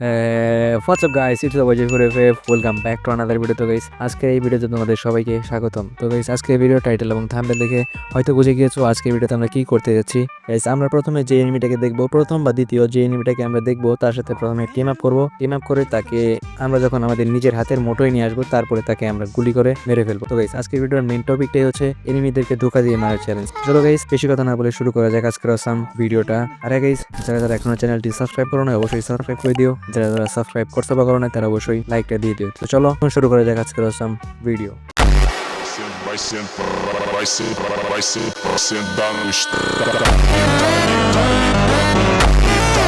WhatsApp guys it's was for F welcome back to another video তো guys আজকে এই ভিডিওতে তোমাদের সবাইকে স্বাগতম। তো গাইস আজকে ভিডিও টাইটেল এবং থাম্বনেল দেখে হয়তো বুঝে গিয়েছো আজকের ভিডিওতে আমরা কি করতে যাচ্ছি। গাইস আমরা প্রথমে যে এনিমিটাকে দেখব, প্রথম বা দ্বিতীয় যে এনিমিটাকে আমরা দেখব, তার সাথে প্রথমে টিম আপ করব। টিম আপ করে তাকে আমরা যখন আমাদের নিজের হাতের মোটোই নিয়ে আসব, তারপরে তাকে আমরা গুলি করে মেরে ফেলব। তো গাইস আজকের ভিডিওর মেইন টপিকটাই হচ্ছে এনিমিদেরকে ধোকা দিয়ে মারার চ্যালেঞ্জ চলো গাইস বেশি কথা না বলে শুরু করা যাক আজকের আসাম ভিডিওটা আরে গাইস যারা যারা এখনও চ্যানেলটি সাবস্ক্রাইব করো না অবশ্যই সাবস্ক্রাইব করে দিও। যারা যারা সাবস্ক্রাইব করতে করো না তারা অবশ্যই লাইকটা দিয়ে দিও। তো চলো শুরু করা যাক আজকের awesome video vai sentar, vai sentar, vai sentar, sentar no estado.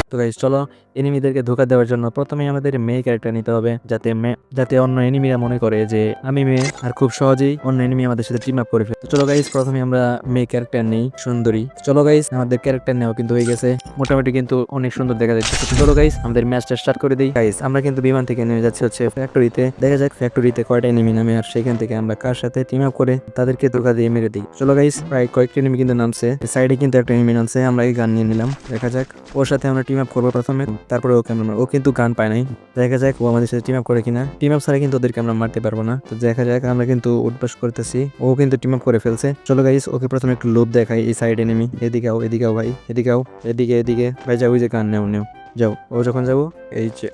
তো গাইস চলো এনিমিদেরকে ধোকা দেওয়ার জন্য প্রথমে আমাদের মেয়ে ক্যারেক্টার নিতে হবে, যাতে যাতে অন্য এনিমিরা মনে করে যে আমি মেয়ে, আর খুব সহজেই অন্য এনিমি আমাদের সাথে টিম আপ করে ফেলে। চলো গাইস প্রথমে আমরা মেয়ে ক্যারেক্টার নেই, সুন্দরী। চলো গাইস আমাদের ক্যারেক্টার নেওয়া কিন্তু হয়ে গেছে। মোটামুটি কিন্তু অনেক সুন্দর দেখা যাচ্ছে। চলো গাইস আমাদের ম্যাচটা স্টার্ট করে দিই। গাইস আমরা কিন্তু বিমান থেকে নেমে যাচ্ছি হচ্ছে ফ্যাক্টরিতে দেখা যাক ফ্যাক্টরিতে কয়টা এনিমি নামে, আর সেখান থেকে আমরা কার সাথে টিম আপ করে তাদেরকে ধোকা দিয়ে মেরে দিই। চলো গাইস প্রায় কয়েকটি এনিমি কিন্তু নামছে। সাইডে কিন্তু একটা এনিমি নামছে, আমরা এই গান নিয়ে নিলাম। দেখা যাক, ওর সাথে আমরা টিম আপ করব প্রথমে। তারপরে ওকে আমরা ও কিন্তু গান পায় নাই। দেখা যাক ও আমাদের সাথে টিম আপ করে কিনা। টিম আপ ছাড়া কিন্তু ওদেরকে আমরা মারতে পারব না। তো দেখা যাক, আমরা কিন্তু উঠবাস করতেছি। ও কিন্তু টিম আপ করে ফেলছে। চলো গাইস ওকে প্রথমে একটু লোভ দেখাই এই সাইড এনেমি এদিকে আও এদিকে আও ভাই। এদিকে আও। এদিকে এদিকে। ভাই যাও যে গান, নেও নেও। যাও, ও যখন যাব, এই যে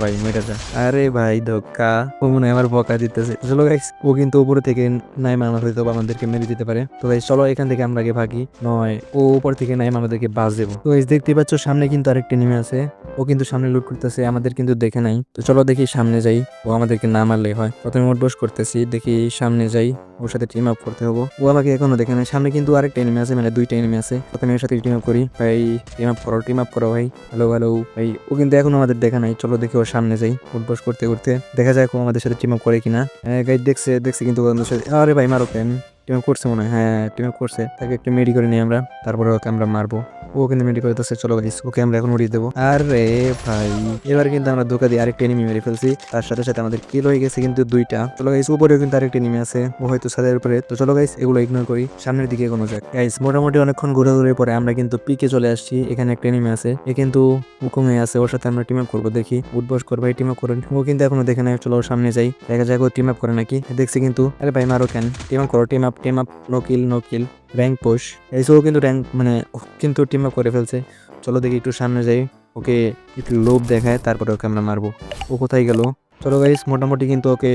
ভাই, মেয়েটা যা। আরে ভাই, ধোকা। ও মনে হয় আমার বকা দিতেছে। চলো গাইস ও কিন্তু উপরে থেকে নাই মামা হয়তো আমাদেরকে মেরে দিতে পারে। তো গাইস চলো এখান থেকে আমরা আগে ভাগি, নয়, ও উপর থেকে নাই আমাদেরকে বাস দেবো। তো গাইস দেখতে পাচ্ছ, সামনে কিন্তু আরেকটি নেমে আছে। ও কিন্তু সামনে লুট করতেছে, আমাদের কিন্তু দেখে নাই। তো চলো দেখি সামনে যাই। ও আমাদেরকে না মারলেই হয়। প্রথমে উঠবস করতেছি, দেখি সামনে যাই। ওর সাথে টিম আপ করতে হব। ও আমাকে এখনও দেখে নাই। সামনে কিন্তু আরেকটা এনিমি আছে মানে দুইটা এনিমি আছে। প্রথমে ওর সাথে টিম আপ করি। ভাই টিম আপ করো টিম আপ করো ভাই। হ্যালো হ্যালো ভাই, ও কিন্তু এখনও আমাদের দেখা নাই। চলো দেখি ওর সামনে যাই উঠবস করতে করতে। দেখা যায় ও আমাদের সাথে টিম আপ করে কিনা। গাইড দেখছে দেখছে কিন্তু সাথে আরে ভাই, মারো কেন টিম করছে মনে হয়। হ্যাঁ টিম করছে। তাকে একটু মেডি করে নিই আমরা, তারপরে ওকে আমরা মারবো। ও কিন্তু মেডি করে দিচ্ছে চলো গাইস ওকে আমরা এখন উড়িয়ে দেবো। আরে ভাই, এবার কিন্তু আমরা ধোকা দিয়ে আরেকটা এনিমি মেরে ফেলছি। তার সাথে সাথে আমাদের কিল হয়ে গেছে কিন্তু দুইটা। চলো গাইস উপরেও কিন্তু আরেকটা এনিমি আছে। ও হয়তো ছাদের উপরে। তো চলো গাইস এগুলো ইগনোর করি। সামনের দিকে কোনো যাক। গাইস মোটামুটি অনেকক্ষণ ঘুরে ঘুরে পরে আমরা কিন্তু পিকে চলে আসছি। এখানে একটা এনিমি আছে। এ কিন্তু উকুমে আছে। ওর সাথে আমরা টিম আপ করব। দেখি উঠবস করব এই টিম আপ করে ও কিন্তু এখনও দেখে নাই। চলো সামনে যাই। দেখা যাক ও টিম আপ করে নাকি। দেখছি কিন্তু, আরে ভাই, মারো কেন? টিম আপ করো team up team up no kill no kill rank push এই ও কিন্তু র্যাঙ্ক মানে কিন্তু টিম আপ করে ফেলছে। চলো দেখি একটু সামনে যাই। ওকে একটু লোভ দেখায়, তারপরে ওকে আমরা মারবো। ও কোথায় গেল? চলো গাইস মোটামুটি কিন্তু ওকে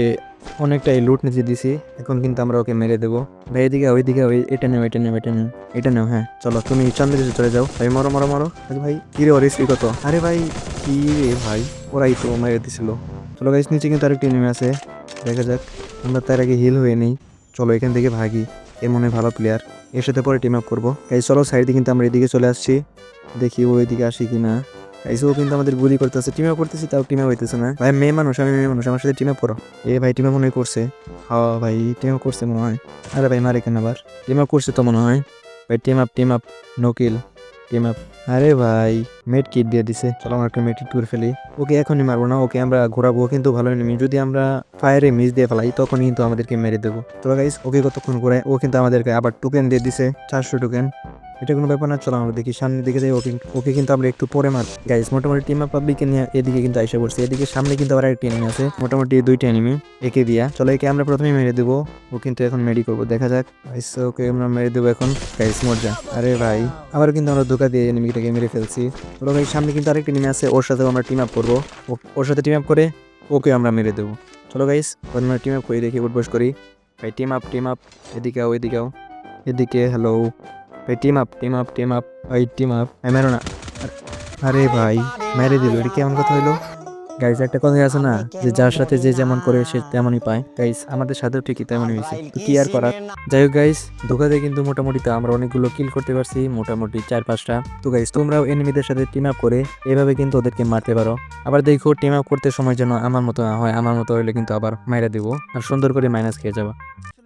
অনেকটাই লুট নিতে দিছি। এখন কিন্তু আমরা ওকে মেরে দেবো। ভাই, এদিকে ওইদিকে ওই এটা নেও এটা নেও এটা নেও এটা নেও হ্যাঁ। চলো, তুমি চন্দ্রে চলে যাও। ভাই, মরো মরো মরো। ভাই, কি রে, ওর স্পিড কত? আরে ভাই, কি রে ভাই? ওরাই তো মেরে দিছিল। চলো গাইস নিচে কিন্তু আরেকটি নেমে আছে। দেখা যাক, আমরা তার আগে হিল হয়ে নেই। চলো এখান থেকে ভাগি এর মনে ভালো প্লেয়ার এর সাথে পরে টিম আপ করব। এই চলো সাইডে কিন্তু আমরা এদিকে চলে আসছি। দেখি ও এদিকে আসি কিনা। না এইসব কিন্তু আমাদের গুলি করতেছে টিম আপ করতেছি, তাও টিম আপ হইতেছে না। ভাই মেয়ে মানুষ, আমি মেয়ে মানুষ, আমার সাথে টিম আপ করো। এ ভাই টিম আপ মনে করছে। হ্যাঁ ভাই টিম আপ করছে মনে হয়। আরে ভাই, মারে কেন আবার? টিম আপ করছে তো মনে হয়। ভাই team up team up no kill team up. আরে ভাই মেট কিট দিয়ে দিছে। চলো আমরা মেট কিট করে ফেলি। ওকে এখনই মারবো না, ওকে আমরা ঘোরাবো, কিন্তু ভালো নেমি যদি আমরা ফায়ারে মিস দিয়ে ফেলাই তখন কিন্তু আমাদেরকে মেরে দেবো। তো গাইস ওকে কতক্ষণ করে ও কিন্তু আমাদেরকে আবার টোকেন দিয়ে দিছে, চারশো টোকেন এটা কোনো ব্যাপার না, চলো আমরা দেখি। সামনের দিকে যাই, ওকে ওকে কিন্তু আমরা একটু পরে মার গাইস মোটামুটি টিম আপ পাবলিকে নিয়ে এদিকে কিন্তু আইসা পড়ছে। এদিকে সামনে কিন্তু আবার একটা এনিমি আছে। মোটামুটি দুইটা এনিমি একে দিয়া। চলো একে আমরা প্রথমে মেরে দেবো। ও কিন্তু এখন মেডি করব, দেখা যাক। গাইস ওকে আমরা মেরে দেবো এখন। গাইস মরজা আরে ভাই আবার কিন্তু আমরা ধোকা দিয়ে এনিমিটাকে মেরে ফেলছি। চলো ভাই, সামনে কিন্তু আরেকটা এনিমি আছে, ওর সাথেও আমরা টিম আপ করব। ওর সাথে টিম আপ করে ওকে আমরা মেরে দেবো। চলো গাইস আমরা টিম আপ করি, দেখি উঠবস করি ভাই টিম আপ টিম আপ এদিকে আও এদিকে আও। এদিকে হ্যালো ভাই team up team up team up ভাই টিম আপ মেরো না আরে- ভাই মেরে দিল এটা কেমন কথা হইল গাইস একটা কথা আছে না যে যার সাথে যে যেমন করে সে তেমনই পায় গাইস আমাদের সাথেও ঠিকই তেমনই হয়েছে। তো কি আর করার? যাই হোক গাইস ধোকাতে কিন্তু মোটামুটি তো আমরা অনেকগুলো কিল করতে পারছি, মোটামুটি চার পাঁচটা। তো গাইস তোমরাও এনিমিদের সাথে টিম আপ করে এভাবে কিন্তু ওদেরকে মারতে পারো। আবার দেখো টিম আপ করতে সময় যেন আমার মতো হয়, আমার মতো হইলে কিন্তু আবার মাইরা দিব। আর সুন্দর করে মাইনাস খেয়ে যাবা।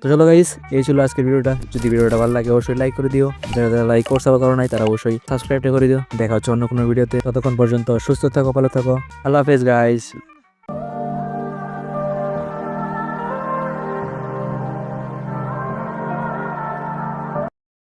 তো চলো গাইস এই ছিল আজকের ভিডিওটা। যদি ভিডিওটা ভালো লাগে, অবশ্যই লাইক করে দিও। যারা যারা লাইক করছে বা করো নাই, তারা অবশ্যই সাবস্ক্রাইবটা করে দিও। দেখা হচ্ছে অন্য কোনো ভিডিওতে ততক্ষণ পর্যন্ত সুস্থ থাকো, ভালো থাকো। আল্লাহ হাফেজ গাইস